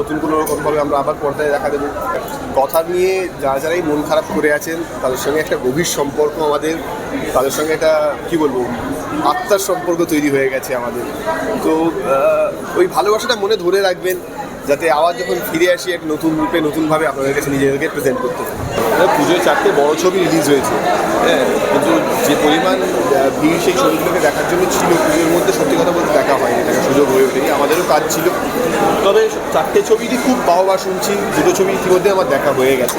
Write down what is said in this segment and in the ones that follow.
নতুন কোনো রকমভাবে আমরা আবার পর্দায় দেখা দেবো। কথা নিয়ে যারা যারাই মন খারাপ করে আছেন, তাদের সঙ্গে একটা গভীর সম্পর্ক আমাদের, তাদের সঙ্গে একটা, কি বলব, আত্মার সম্পর্ক তৈরি হয়ে গেছে আমাদের। তো ওই ভালোবাসাটা মনে ধরে রাখবেন যাতে আবার যখন ফিরে আসি এক নতুন রূপে, নতুনভাবে আপনাদের কাছে নিজেদেরকে প্রেজেন্ট করতে। পারি পুজোয় চারটে বড় ছবি রিলিজ হয়েছে। হ্যাঁ কিন্তু যে পরিমাণ ভিড় সেই ছবিগুলোকে দেখার জন্য ছিল, পুজোর মধ্যে সত্যি কথা বলতে দেখা হয়নি, দেখার সুযোগ হয়ে ওঠেনি, আমাদেরও কাজ ছিল। তবে চারটে ছবিটি খুব বাহবা শুনছি, দুটো ছবি ইতিমধ্যে আমার দেখা হয়ে গেছে।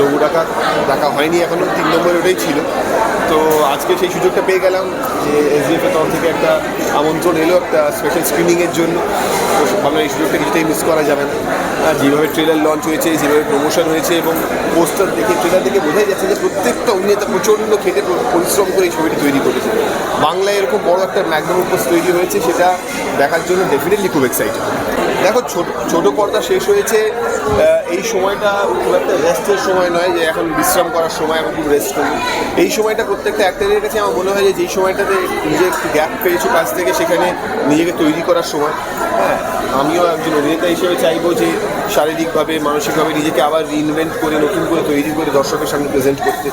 রঘু ডাকা দেখা হয়নি এখনও তিন নম্বর ওটাই ছিল। তো আজকে সেই সুযোগটা পেয়ে গেলাম যে এসডিএফ তরফ থেকে একটা আমন্ত্রণ এলো, একটা স্পেশাল স্ক্রিনিংয়ের জন্য। তো ভাবলাম এই সুযোগটা কিছুতেই মিস করা যাবে না। আর যেভাবে ট্রেলার লঞ্চ হয়েছে, যেভাবে প্রমোশন হয়েছে এবং পোস্টার দেখে ট্রেলার দেখে বোঝাই যাচ্ছে যে প্রত্যেকটা অভিনেতা প্রচণ্ড খেটে পরিশ্রম করে এই ছবিটি তৈরি করেছে। বাংলায় এরকম বড় একটা ম্যাগনাম পোস্ট তৈরি হয়েছে, সেটা দেখার জন্য ডেফিনেটলি খুব এক্সাইটেড দেখো, ছোট ছোট পর্দা শেষ হয়েছে। এই সময়টা খুব একটা রেস্টের সময় নয় যে এখন বিশ্রাম করার সময় আমি খুব রেস্ট করি এই সময়টা প্রত্যেকটা অ্যাক্টারের কাছে আমার মনে হয় যে যেই সময়টাতে নিজে একটু গ্যাপ পেয়েছ কাজ থেকে, সেখানে নিজেকে তৈরি করার সময়। হ্যাঁ আমিও একজন অভিনেতা হিসেবে চাইব যে শারীরিকভাবে, মানসিকভাবে নিজেকে আবার রিইনভেন্ট করে, নতুন করে তৈরি করে দর্শকের সামনে প্রেজেন্ট করতে।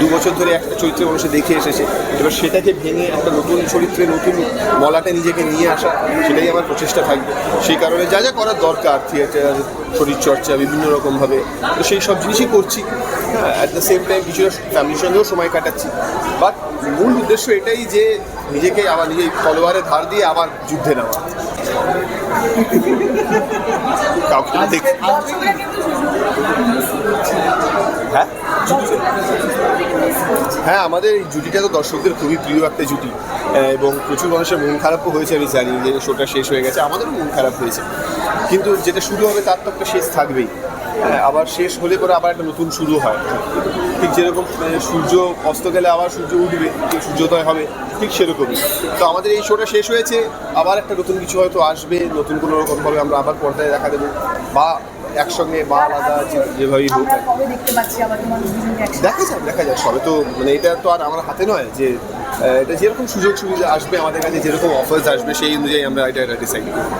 দু বছর ধরে একটা চরিত্রে মানুষে দেখে এসেছে। এবার সেটাকে ভেঙে একটা নতুন চরিত্রে, নতুন মলাটে নিজেকে নিয়ে আসা, সেটাই আমার প্রচেষ্টা থাকবে। সেই কারণে যা যা করার দরকার থিয়েটার শরীরচর্চা বিভিন্ন রকমভাবে। তো সেই সব জিনিসই করছি। অ্যাট দ্য সেম টাইম কিছুটা ফ্যামিলির সঙ্গেও সময় কাটাচ্ছি। বাট মূল উদ্দেশ্য এটাই যে নিজেকে আবার নিজে তলোয়ারে ধার দিয়ে আবার যুদ্ধে নেওয়া কাউকে দেখ হ্যাঁ? হ্যাঁ আমাদের এই জুটিটা তো দর্শকদের খুবই প্রিয় একটা জুটি। এবং প্রচুর মানুষের মন খারাপও হয়েছে আমি জানি যে শোটা শেষ হয়ে গেছে আমাদেরও মন খারাপ হয়েছে। কিন্তু যেটা শুরু হবে তার তো একটা শেষ থাকবেই। হ্যাঁ, আবার শেষ হলে পরে আবার একটা নতুন শুরু হয়। ঠিক যেরকম সূর্য অস্ত গেলে আবার সূর্য উঠবে সূর্যোদয় হবে ঠিক সেরকমই। তো আমাদের এই শোটা শেষ হয়েছে আবার একটা নতুন কিছু হয়তো আসবে নতুন কোনো রকমভাবে আমরা আবার পর্দায় দেখা দেবো বা একসঙ্গে বা আলাদা যেভাবেই হোক। দেখা যাক দেখা যাক সবে। তো মানে এটা তো আর আমার হাতে নয় যে এটা যেরকম সুযোগ সুবিধা আসবে আমাদের কাছে যেরকম অফার্স আসবে সেই অনুযায়ী আমরা এটা এটা ডিসাইড করব।